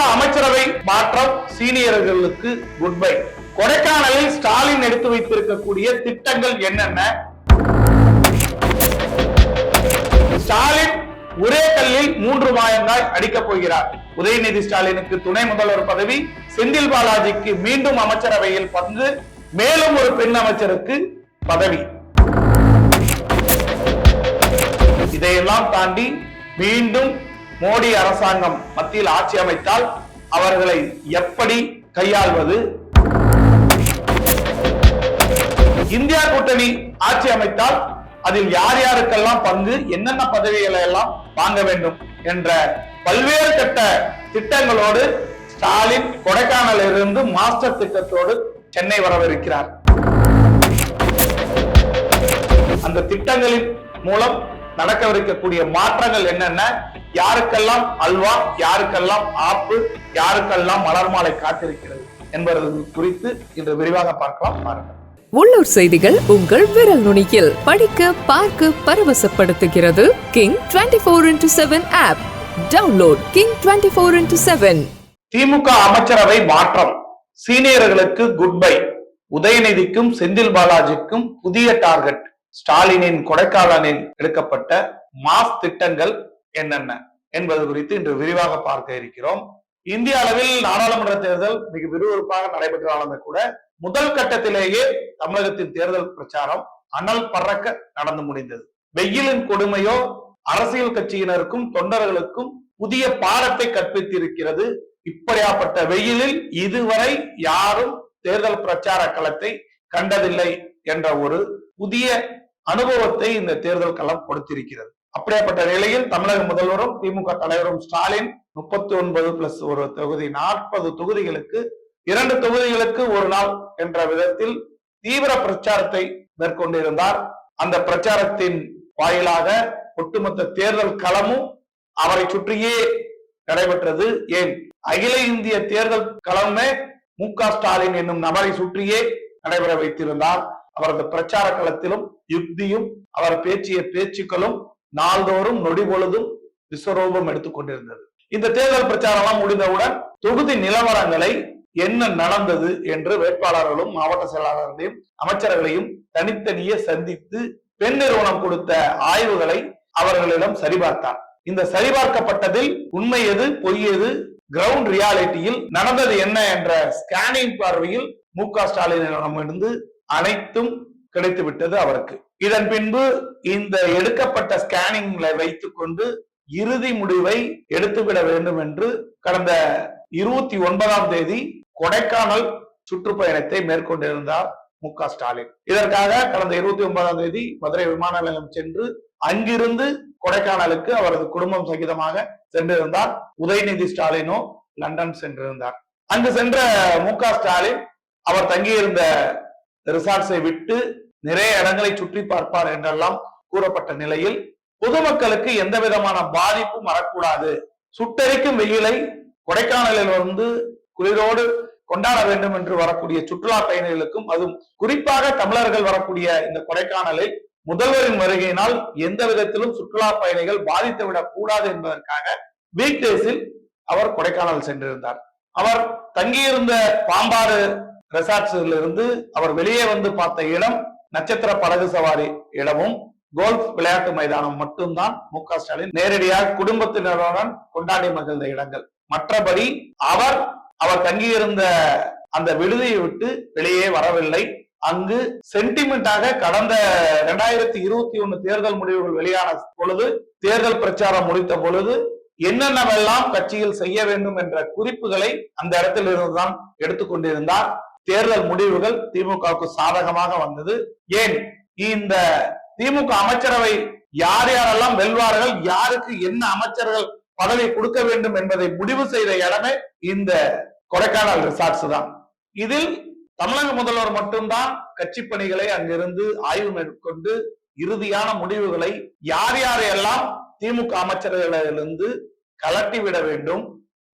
திமுக அமைச்சரவை மாற்றம் சீனியர்களுக்கு குட் பை கொடைக்கானலில் ஸ்டாலின் எடுத்து வைத்திருக்கக்கூடிய திட்டங்கள் என்னென்ன? ஸ்டாலின் ஒரே கல்லில் மூன்று மாயங்காய் அடிக்கப் போகிறார். உதயநிதி ஸ்டாலினுக்கு துணை முதல்வர் பதவி செந்தில் பாலாஜிக்கு மீண்டும் அமைச்சரவையில் பங்கு மேலும் ஒரு பெண் அமைச்சருக்கு பதவி. இதையெல்லாம் தாண்டி மீண்டும் மோடி அரசாங்கம் மத்தியில் ஆட்சி அமைத்தால் அவர்களை எப்படி கையாள்வது? இந்தியா கூட்டணி ஆட்சி அமைத்தால் அதில் யார் யாருக்கெல்லாம் பங்கு என்னென்ன பதவிகளை எல்லாம் வாங்க வேண்டும் என்ற பல்வேறு கட்ட திட்டங்களோடு ஸ்டாலின் கொடைக்கானலில் இருந்து மாஸ்டர் திட்டத்தோடு சென்னை வரவிருக்கிறார். அந்த திட்டங்களின் மூலம் நடக்கவிருக்கக்கூடிய மாற்றங்கள் என்னென்ன? யாருக்கெல்லாம் அல்வா யாருக்கெல்லாம் ஆப்பு யாருக்கெல்லாம் மலர் மாலை காத்திருக்கிறது என்பது குறித்து இன்று விரிவாக பார்க்கலாம். பாருங்கள். உள்ளூர் செய்திகள் உங்கள் விரல் நுனியில் படிக்க பார்க்க பரவசப்படுத்துகிறது. King twenty four into seven app download King twenty four into seven DMK அமைச்சரவை மாற்றம். சீனியர்களுக்கு குட் பை உதயநிதிக்கும் செந்தில் பாலாஜிக்கும் புதிய டார்கெட் ஸ்டாலினின் கொடைக்கானலில் எடுக்கப்பட்ட மாஸ் திட்டங்கள் என்னென்ன என்பது குறித்து இன்று விரிவாக பார்க்க இருக்கிறோம். இந்திய அளவில் நாடாளுமன்ற தேர்தல் மிக விறுவிறுப்பாக நடைபெற்றாலுமே கூட முதல் கட்டத்திலேயே தமிழகத்தின் தேர்தல் பிரச்சாரம் அனல் பறக்க நடந்து முடிந்தது. வெயிலின் கொடுமையோ அரசியல் கட்சியினருக்கும் தொண்டர்களுக்கும் புதிய பாடத்தை கற்பித்திருக்கிறது. இப்படியாப்பட்ட வெயிலில் இதுவரை யாரும் தேர்தல் பிரச்சார களத்தை கண்டதில்லை என்ற ஒரு புதிய அனுபவத்தை இந்த தேர்தல் களம் கொடுத்திருக்கிறது. அப்படியாப்பட்ட நிலையில் தமிழக முதல்வரும் திமுக தலைவரும் ஸ்டாலின் முப்பத்தி ஒன்பது பிளஸ் ஒரு தொகுதி நாற்பது தொகுதிகளுக்கு இரண்டு தொகுதிகளுக்கு ஒரு நாள் என்ற விதத்தில் தீவிர பிரச்சாரத்தை மேற்கொண்டிருந்தார். அந்த பிரச்சாரத்தின் வாயிலாக ஒட்டுமொத்த தேர்தல் களமும் அவரை சுற்றியே நடைபெற்றது. ஏன்? அகில இந்திய தேர்தல் களமே மு க ஸ்டாலின் என்னும் நபரை சுற்றியே நடைபெற வைத்திருந்தார். அவரது பிரச்சார களத்திலும் யுக்தியும் அவர் பேச்சிய பேச்சுக்களும் நாள்தோறும் நொடி பொழுதும் விஸ்வரூபம் எடுத்துக் கொண்டிருந்தது. இந்த தேர்தல் பிரச்சாரம் எல்லாம் முடிந்தவுடன் தொகுதி நிலவரங்களை என்ன நடந்தது என்று வேட்பாளர்களும் மாவட்ட செயலாளர்களையும் அமைச்சர்களையும் தனித்தனியே சந்தித்து பெண் நிறுவனம் கொடுத்த ஆய்வுகளை அவர்களிடம் சரிபார்த்தார். இந்த சரிபார்க்கப்பட்டதில் உண்மை எது பொய் எது கிரவுண்ட் ரியாலிட்டியில் நடந்தது என்ன என்ற ஸ்கேனிங் பார்வையில் மு க ஸ்டாலினிடமிருந்து அனைத்தும் கிடைத்து விட்டது அவருக்கு. இதன் பின்பு இந்த எடுக்கப்பட்ட ஸ்கேனிங்ல வைத்துக்கொண்டு இறுதி முடிவை எடுத்துவிட வேண்டும் என்று கடந்த இருபத்தி ஒன்பதாம் தேதி கொடைக்கானல் சுற்றுப்பயணத்தை மேற்கொண்டிருந்தார் மு க ஸ்டாலின். இதற்காக கடந்த இருபத்தி ஒன்பதாம் தேதி மதுரை விமான நிலையம் சென்று அங்கிருந்து கொடைக்கானலுக்கு அவரது குடும்பம் சகிதமாக சென்றிருந்தார். உதயநிதி ஸ்டாலினோ லண்டன் சென்றிருந்தார். அங்கு சென்ற மு க ஸ்டாலின் அவர் தங்கியிருந்த ரிசார்ட்ஸை விட்டு நிறைய இடங்களை சுற்றி பார்ப்பார் என்றெல்லாம் கூறப்பட்ட நிலையில் பொதுமக்களுக்கு எந்த விதமான பாதிப்பும் வரக்கூடாது. சுட்டரிக்கும் வெயிலை கொடைக்கானலில் வந்து குளிரோடு கொண்டாட வேண்டும் என்று வரக்கூடிய சுற்றுலா பயணிகளுக்கும் அதுவும் குறிப்பாக தமிழர்கள் வரக்கூடிய இந்த கொடைக்கானலில் முதல்வரின் வருகையினால் எந்த விதத்திலும் சுற்றுலா பயணிகள் பாதித்து விடக் கூடாது என்பதற்காக வீக் டேஸில் அவர் கொடைக்கானல் சென்றிருந்தார். அவர் தங்கியிருந்த பாம்பாறு ரெசார்ட்ஸ்ல இருந்து அவர் வெளியே வந்து பார்த்த இடம் நட்சத்திர படகு சவாரி இடமும் கோல்ஃப் விளையாட்டு மைதானம் மட்டும்தான் மு க ஸ்டாலின் நேரடியாக குடும்பத்தினருடன் கொண்டாடி மகிழ்ந்த இடங்கள். மற்றபடி அவர் அவர் தங்கியிருந்த அந்த விடுதியை விட்டு வெளியே வரவில்லை. அங்கு சென்டிமெண்டாக கடந்த இரண்டாயிரத்தி இருபத்தி ஒண்ணு தேர்தல் முடிவுகள் வெளியான பொழுது தேர்தல் பிரச்சாரம் முடித்த பொழுது என்னென்னவெல்லாம் கட்சியில் செய்ய வேண்டும் என்ற குறிப்புகளை அந்த இடத்தில் இருந்துதான் எடுத்துக்கொண்டிருந்தார். தேர்தல் முடிவுகள் திமுகவுக்கு சாதகமாக வந்தது. ஏன்? இந்த திமுக அமைச்சரவை யார் யாரெல்லாம் வெல்வார்கள் யாருக்கு என்ன அமைச்சர்கள் பதவி கொடுக்க வேண்டும் என்பதை முடிவு செய்த இடமே இந்த கொடைக்கானல் ரிசார்ட்ஸ் தான். இதில் தமிழக முதல்வர் மட்டும்தான் கட்சி பணிகளை அங்கிருந்து ஆய்வு மேற்கொண்டு இறுதியான முடிவுகளை யார் யாரையெல்லாம் திமுக அமைச்சர்களிலிருந்து கலட்டி விட வேண்டும்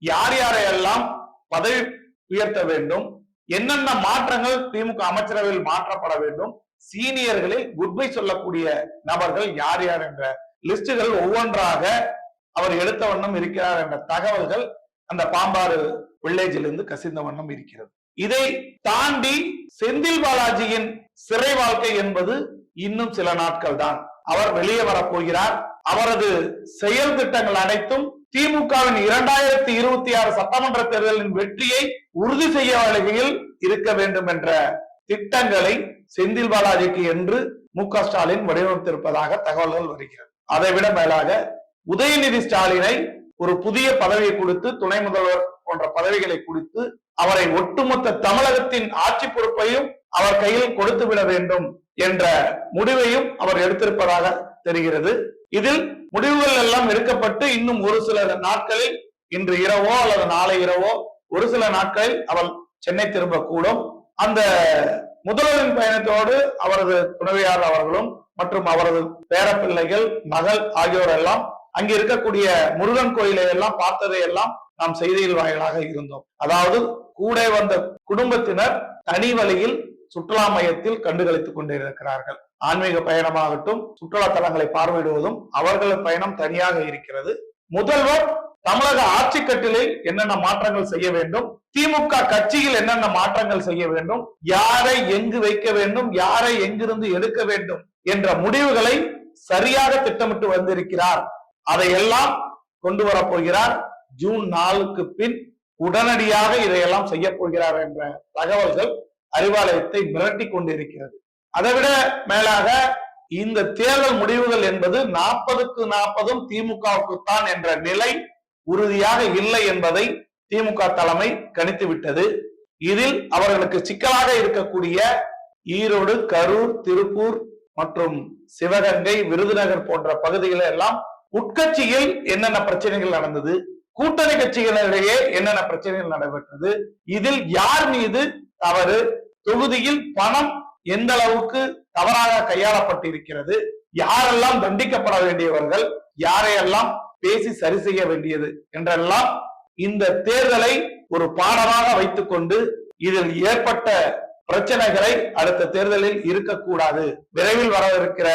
யார் யாரையெல்லாம் பதவி உயர்த்த வேண்டும் என்னென்ன மாற்றங்கள் திமுக அமைச்சரவையில் மாற்றப்பட வேண்டும்? சீனியர்களில் குட்பை சொல்லக்கூடிய நபர்கள் யார் யார் என்ற லிஸ்டுகள் ஒவ்வொன்றாக அவர் எடுத்த வண்ணம் இருக்கிறார் என்ற தகவல்கள் அந்த பாம்பாறு வில்லேஜிலிருந்து கசிந்த வண்ணம் இருக்கிறது. இதை தாண்டி செந்தில் பாலாஜியின் சிறை வாழ்க்கை என்பது இன்னும் சில நாட்கள் தான் அவர் வெளியே வரப்போகிறார். அவரது செயல் திட்டங்கள் அனைத்தும் திமுகவின் இரண்டாயிரத்தி இருபத்தி ஆறு சட்டமன்ற தேர்தலின் வெற்றியை உறுதி செய்ய வகையில் இருக்க வேண்டும் என்ற திட்டங்களை செந்தில் பாலாஜிக்கு என்று மு க ஸ்டாலின் வடிவமைத்திருப்பதாக தகவல்கள் வருகிறது. அதைவிட மேலாக உதயநிதி ஸ்டாலினை ஒரு புதிய பதவியை கொடுத்து துணை முதல்வர் போன்ற பதவிகளை கொடுத்து அவரை ஒட்டுமொத்த தமிழகத்தின் ஆட்சி பொறுப்பையும் அவர் கையில் கொடுத்து விட வேண்டும் என்ற முடிவையும் அவர் எடுத்திருப்பதாக தெரிகிறது. இதில் முடிவுகள் எல்லாம் எடுக்கப்பட்டு இன்னும் ஒரு சில நாட்களில் இன்று இரவோ அல்லது நாளை இரவோ ஒரு சில நாட்களில் அவள் சென்னை திரும்பக்கூடும். அந்த முதல்வரின் பயணத்தோடு அவரது துணைவியார் அவர்களும் மற்றும் அவரது பேரப்பிள்ளைகள் மகள் ஆகியோர் எல்லாம் அங்க இருக்கக்கூடிய முருகன் கோயிலை எல்லாம் பார்த்ததை எல்லாம் நாம் செய்தியில் வாயிலாக இருந்தோம். அதாவது கூட வந்த குடும்பத்தினர் தனி வழியில் சுற்றுலா மையத்தில் கண்டுகளித்துக் கொண்டிருக்கிறார்கள். ஆன்மீக பயணமாகட்டும் சுற்றுலா தலங்களை பார்வையிடுவதும் அவர்களது பயணம் தனியாக இருக்கிறது. முதல்வர் தமிழக ஆட்சி கட்டிலில் என்னென்ன மாற்றங்கள் செய்ய வேண்டும் திமுக கட்சியில் என்னென்ன மாற்றங்கள் செய்ய வேண்டும் யாரை எங்கு வைக்க வேண்டும் யாரை எங்கிருந்து எடுக்க வேண்டும் என்ற முடிவுகளை சரியாக திட்டமிட்டு வந்திருக்கிறார். அதையெல்லாம் கொண்டு வரப்போகிறார் ஜூன் நாலுக்கு பின் உடனடியாக இதையெல்லாம் செய்ய போகிறார் என்ற தகவல்கள் அறிவாலயத்தை மிரட்டி கொண்டிருக்கிறது. அதைவிட மேலாக இந்த தேர்தல் முடிவுகள் என்பது நாற்பதுக்கு நாற்பதும் திமுகவுக்கு தான் என்ற நிலை உறுதியாக இல்லை என்பதை திமுக தலைமை கணித்து விட்டது இதில் அவர்களுக்கு சிக்கலாக இருக்கக்கூடிய ஈரோடு கரூர் திருப்பூர் மற்றும் சிவகங்கை விருதுநகர் போன்ற பகுதிகளில் எல்லாம் உட்கட்சியில் என்னென்ன பிரச்சனைகள் நடந்தது கூட்டணி கட்சிகளிடையே என்னென்ன பிரச்சனைகள் நடைபெற்றது இதில் யார் மீது தவறு தொகுதியில் பணம் எந்த அளவுக்கு தவறாக கையாளப்பட்டிருக்கிறது? யாரெல்லாம் தண்டிக்கப்பட வேண்டியவர்கள்? யாரையெல்லாம் பேசி சரி செய்ய வேண்டியது? என்றெல்லாம் இந்த தேர்தலை ஒரு பாடமாக வைத்துக்கொண்டு இதில் ஏற்பட்ட பிரச்சனைகளை அடுத்த தேர்தலில் இருக்கக்கூடாது. விரைவில் வரவிருக்கிற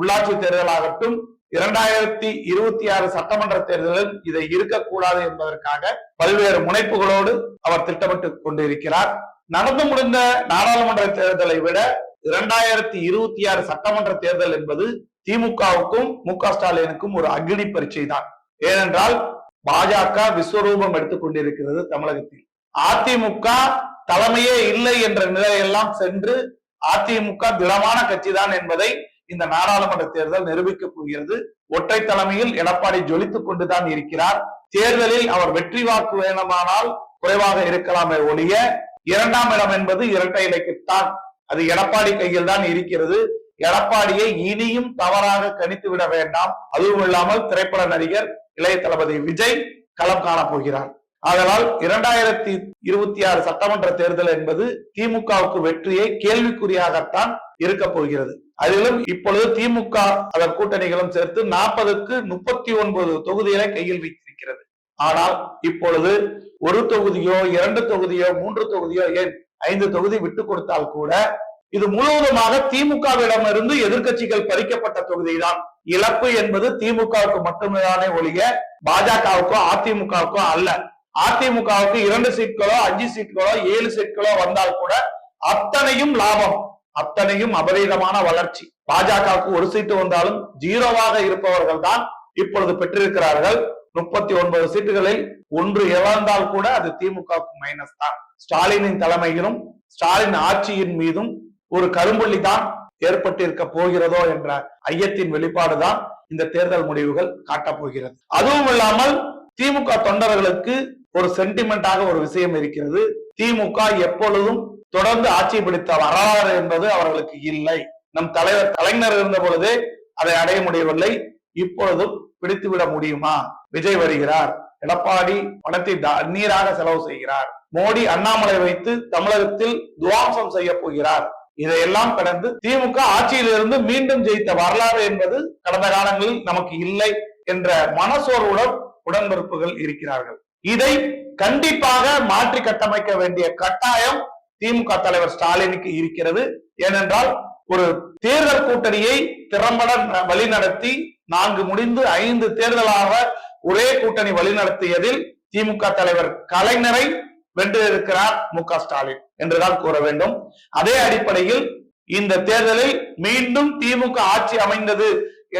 உள்ளாட்சி தேர்தலாகட்டும் இரண்டாயிரத்தி இருபத்தி ஆறு சட்டமன்ற தேர்தலில் இதை இருக்கக்கூடாது என்பதற்காக பல்வேறு முனைப்புகளோடு அவர் திட்டமிட்டு கொண்டிருக்கிறார். நடந்து முடிந்த நாடாளுமன்ற தேர்தலை விட இரண்டாயிரத்தி இருபத்தி ஆறு சட்டமன்ற தேர்தல் என்பது திமுகவுக்கும் மு க ஸ்டாலினுக்கும் ஒரு அக்னி பரீட்சை தான் ஏனென்றால் பாஜக விஸ்வரூபம் எடுத்துக் கொண்டிருக்கிறது தமிழகத்தில். அதிமுக தலைமையே இல்லை என்ற நிலையெல்லாம் சென்று அதிமுக திடமான கட்சிதான் என்பதை இந்த நாடாளுமன்ற தேர்தல் நிரூபிக்கப் போகிறது. ஒற்றை தலைமையில் எடப்பாடி ஜொலித்துக் கொண்டுதான் இருக்கிறார். தேர்தலில் அவர் வெற்றி வாக்கு வேணுமானால் குறைவாக இருக்கலாமே ஒழிய இரண்டாம் இடம் என்பது இரட்டை இலைக்குத்தான். அது எடப்பாடி கையில் தான் இருக்கிறது. எடப்பாடியை இனியும் தவறாக கணித்து விட வேண்டாம். அதுவும் இல்லாமல் திரைப்பட நடிகர் இளைய தளபதி விஜய் களம் காணப்போகிறார். ஆதலால் இரண்டாயிரத்தி இருபத்தி ஆறு சட்டமன்ற தேர்தல் என்பது திமுகவுக்கு வெற்றியை கேள்விக்குறியாகத்தான் இருக்க போகிறது. அதிலும் இப்பொழுது திமுக அதன் கூட்டணிகளும் சேர்த்து நாற்பதுக்கு முப்பத்தி ஒன்பது தொகுதிகளை கையில் வைத்திருக்கிறது. ஆனால் இப்பொழுது ஒரு தொகுதியோ இரண்டு தொகுதியோ மூன்று தொகுதியோ ஏன் ஐந்து தொகுதி விட்டு கொடுத்தால் கூட இது முழுவதுமாக திமுகவிடமிருந்து எதிர்க்கட்சிகள் பறிக்கப்பட்ட தொகுதிதான். இழப்பு என்பது திமுகவுக்கு மட்டுமேதானே ஒழிய பாஜகவுக்கோ அதிமுகவுக்கோ அல்ல. அதிமுகவுக்கு இரண்டு சீட்களோ அஞ்சு சீட்களோ ஏழு சீட்களோ வந்தால் கூட அத்தனையும் லாபம். அத்தனையும் அபரீதமான வளர்ச்சி. பாஜகவுக்கு ஒரு சீட்டு வந்தாலும் ஜீரோவாக இருப்பவர்கள் தான் இப்பொழுது பெற்றிருக்கிறார்கள். முப்பத்தி ஒன்பது சீட்டுகளில் ஒன்று இழந்தால் கூட அது திமுகவுக்கு மைனஸ் தான். ஸ்டாலினின் தலைமையிலும் ஸ்டாலின் ஆட்சியின் மீதும் ஒரு கரும்புள்ளி தான் ஏற்பட்டிருக்க போகிறதோ என்ற ஐயத்தின் வெளிப்பாடுதான் இந்த தேர்தல் முடிவுகள் காட்டப் போகிறது. அதுவும் இல்லாமல் திமுக தொண்டர்களுக்கு ஒரு சென்டிமெண்டாக ஒரு விஷயம் இருக்கிறது. திமுக எப்பொழுதும் தொடர்ந்து ஆட்சி பிடித்த வரலாறு என்பது அவர்களுக்கு இல்லை. நம் தலைவர் கலைஞர் இருந்த பொழுதே அதை அடைய முடியவில்லை. இப்பொழுதும் பிடித்துவிட முடியுமா? விஜய் வருகிறார். எடப்பாடி பணத்தை தண்ணீராக செலவு செய்கிறார். மோடி அண்ணாமலை வைத்து தமிழகத்தில் துவாம்சம் செய்ய போகிறார். இதையெல்லாம் கடந்து திமுக ஆட்சியிலிருந்து மீண்டும் ஜெயித்த வரலாறு என்பது கடந்த காலங்களில் நமக்கு இல்லை என்ற மனசோர்வுடன் உடன்பிறப்புகள் இருக்கிறார்கள். இதை கண்டிப்பாக மாற்றி கட்டமைக்க வேண்டிய கட்டாயம் திமுக தலைவர் ஸ்டாலினுக்கு இருக்கிறது. ஏனென்றால் ஒரு தேர்தல் கூட்டணியை திறம்பட வழிநடத்தி நான்கு முடிந்து ஐந்து தேர்தலாக ஒரே கூட்டணி வழிநடத்தியதில் திமுக தலைவர் கலைஞரை வென்றிருக்கிறார் மு க ஸ்டாலின் என்றுதான் கூற வேண்டும். அதே அடிப்படையில் இந்த தேர்தலில் மீண்டும் திமுக ஆட்சி அமைந்தது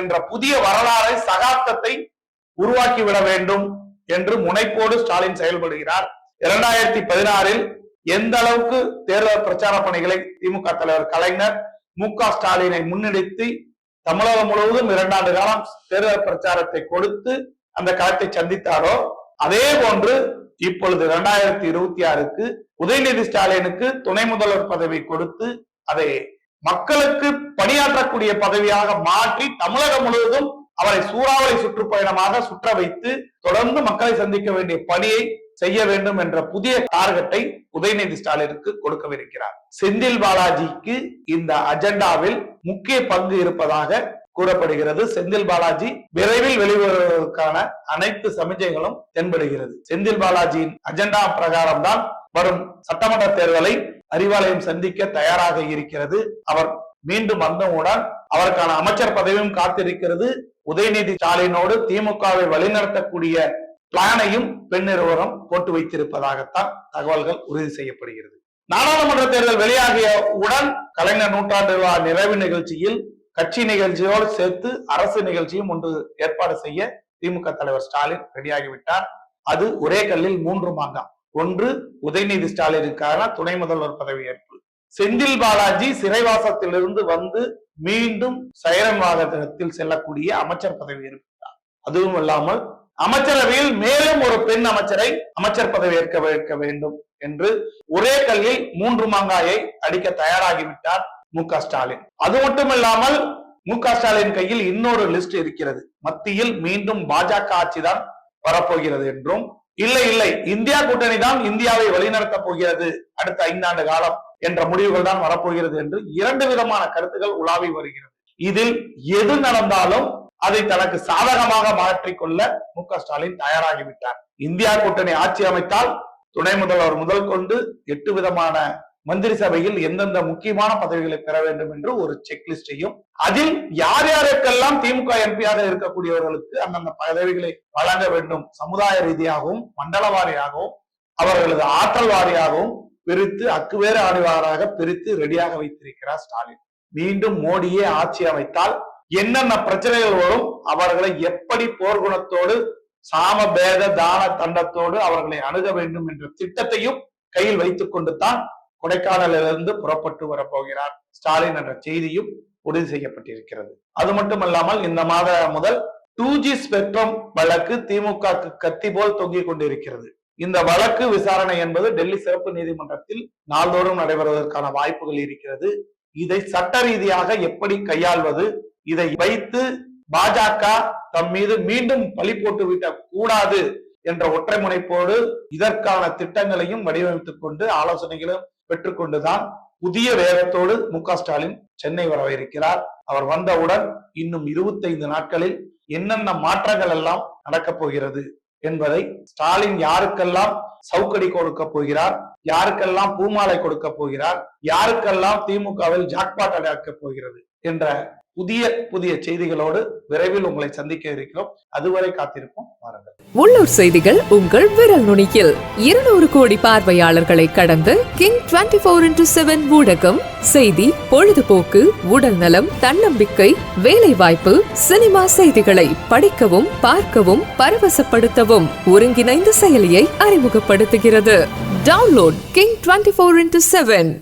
என்ற புதிய வரலாறை சகாப்தத்தை உருவாக்கிவிட வேண்டும் என்று முனைப்போடு ஸ்டாலின் செயல்படுகிறார். இரண்டாயிரத்தி பதினாறில் எந்த அளவுக்கு தேர்தல் பிரச்சார பணிகளை திமுக தலைவர் கலைஞர் மு க ஸ்டாலினை முன்னெடுத்து தமிழகம் முழுவதும் இரண்டாண்டு காலம் தேர்தல் பிரச்சாரத்தை கொடுத்து அந்த களத்தை சந்தித்தாரோ அதே போன்று இப்பொழுது இரண்டாயிரத்தி இருபத்தி ஆறுக்கு உதயநிதி ஸ்டாலினுக்கு துணை முதல்வர் பதவி கொடுத்து அதை மக்களுக்கு பணியாற்றக்கூடிய பதவியாக மாற்றி தமிழகம் முழுவதும் அவரை சூறாவளி சுற்றுப்பயணமாக சுற்ற வைத்து தொடர்ந்து மக்களை சந்திக்க வேண்டிய பணியை செய்ய வேண்டும் என்ற புதிய டார்கெட்டை உதயநிதி ஸ்டாலினுக்கு கொடுக்கவிருக்கிறார். செந்தில் பாலாஜிக்கு இந்த அஜெண்டாவில் முக்கிய பங்கு இருப்பதாக கூறப்படுகிறது. செந்தில் பாலாஜி விரைவில் வெளிவருவதற்கான அனைத்து சமிஞ்சைகளும் தென்படுகிறது. செந்தில் பாலாஜியின் அஜெண்டா பிரகாரம் தான் வரும் சட்டமன்ற தேர்தலை அறிவாலயம் சந்திக்க தயாராக இருக்கிறது. அவர் மீண்டும் வந்தவுடன் அவருக்கான அமைச்சர் பதவியும் காத்திருக்கிறது. உதயநிதி ஸ்டாலினோடு திமுகவை வழிநடத்தக்கூடிய பிளானையும் பெண் நிறுவனம் போட்டு வைத்திருப்பதாகத்தான் தகவல்கள் உறுதி செய்யப்படுகிறது. நாடாளுமன்ற தேர்தல் வெளியாகிய உடன் கலைஞர் நூற்றாண்டு விழா நிறைவு நிகழ்ச்சியில் கட்சி நிகழ்ச்சியோடு சேர்த்து அரசு நிகழ்ச்சியும் ஒன்று ஏற்பாடு செய்ய திமுக தலைவர் ஸ்டாலின் ரெடியாகிவிட்டார். அது ஒரே கல்லில் மூன்று மாங்காம் ஒன்று உதயநிதி ஸ்டாலினுக்கான துணை முதல்வர் பதவி ஏற்பு. செந்தில் பாலாஜி சிறைவாசத்திலிருந்து வந்து மீண்டும் சைரன் வாகனத்தில் செல்லக்கூடிய அமைச்சர் பதவி இருக்கிறார் அதுவும் இல்லாமல் அமைச்சரவையில் மேலும் ஒரு பெண் அமைச்சரை அமைச்சர் பதவி ஏற்க வைக்க வேண்டும் என்று ஒரே கல்லில் மூன்று மாங்காயை அடிக்க தயாராகிவிட்டார் மு க ஸ்டாலின். அது மட்டுமில்லாமல் மு க ஸ்டாலின் கையில் இன்னொரு லிஸ்ட் இருக்கிறது. மத்தியில் மீண்டும் பாஜக ஆட்சிதான் வரப்போகிறது என்றும் இல்லை இல்லை இந்தியா கூட்டணி தான் இந்தியாவை வழிநடத்தப் போகிறது அடுத்த ஐந்தாண்டு காலம் என்ற முடிவுகள் தான் வரப்போகிறது என்று இரண்டு விதமான கருத்துகள் உலாவி வருகிறது. இதில் எது நடந்தாலும் அதை தனக்கு சாதகமாக மாற்றிக்கொள்ள மு க ஸ்டாலின் தயாராகிவிட்டார். இந்தியா கூட்டணி ஆட்சி அமைத்தால் துணை முதல்வர் முதல் கொண்டு எட்டு விதமான மந்திரி சபையில் எந்தெந்த முக்கியமான பதவிகளை பெற வேண்டும் என்று ஒரு செக்லிஸ்டையும் அதில் யார் யாருக்கெல்லாம் திமுக எம்பியாக இருக்கக்கூடியவர்களுக்கு அந்தந்த பதவிகளை வழங்க வேண்டும் சமுதாய ரீதியாகவும் மண்டல வாரியாகவும் அவர்களது ஆற்றல் வாரியாகவும் பிரித்து அக்குவேறு ஆணிவாராக பிரித்து ரெடியாக வைத்திருக்கிறார் ஸ்டாலின். மீண்டும் மோடியே ஆட்சி அமைத்தால் என்னென்ன பிரச்சனைகள் வரும் அவர்களை எப்படி போர்க்குணத்தோடு சாம பேத தான தண்டத்தோடு அவர்களை அணுக வேண்டும் என்ற திட்டத்தையும் கையில் வைத்துக் கொண்டு தான் கொடைக்கானலிலிருந்து புறப்பட்டு வரப்போகிறார். ஸ்டாலின் என்ற செய்தியும் உறுதி செய்யப்பட்டிருக்கிறது. அது மட்டுமல்லாமல் இந்த மாத முதல் டூ ஜி ஸ்பெக்ட்ரம் வழக்கு திமுக கத்தி போல் தொங்கிக் கொண்டிருக்கிறது. இந்த வழக்கு விசாரணை என்பது டெல்லி சிறப்பு நீதிமன்றத்தில் நாள்தோறும் நடைபெறுவதற்கான வாய்ப்புகள் இருக்கிறது. இதை சட்ட ரீதியாக எப்படி கையாள்வது இதை வைத்து பாஜக தம் மீது மீண்டும் பழி போட்டு கூடாது என்ற ஒற்றை முனைப்போடு இதற்கான திட்டங்களையும் வடிவமைத்துக் கொண்டு ஆலோசனைகளும் பெற்றுக்கொண்டுதான் புதிய வேகத்தோடு மு ஸ்டாலின் சென்னை வரவிருக்கிறார் அவர் வந்தவுடன் இன்னும் இருபத்தைந்து நாட்களில் என்னென்ன மாற்றங்கள் எல்லாம் நடக்கப் போகிறது என்பதை ஸ்டாலின் யாருக்கெல்லாம் சவுக்கடி கொடுக்க போகிறார் யாருக்கெல்லாம் பூமாலை கொடுக்க போகிறார் யாருக்கெல்லாம் திமுகவில் ஜாக்பாட் அடைக்கப் போகிறது என்ற புதிய புதிய செய்திகளோடு விரைவில் உங்களை சந்திக்க இருக்கிறோம். அதுவரை காத்திருப்போம். வாருங்கள். உள்ளூர் செய்திகள் உங்கள் விரல் நுனியில். இருநூறு கோடி பார்வையாளர்களை கடந்து king twenty four into seven ஊடகம் செய்தி பொழுதுபோக்கு உடல் நலம் தன்னம்பிக்கை வேலை வாய்ப்பு சினிமா செய்திகளை படிக்கவும் பார்க்கவும் பரவசப்படுத்தவும் ஒருங்கிணைந்த செயலியை அறிமுகப்படுத்துகிறது. Download king twenty four into seven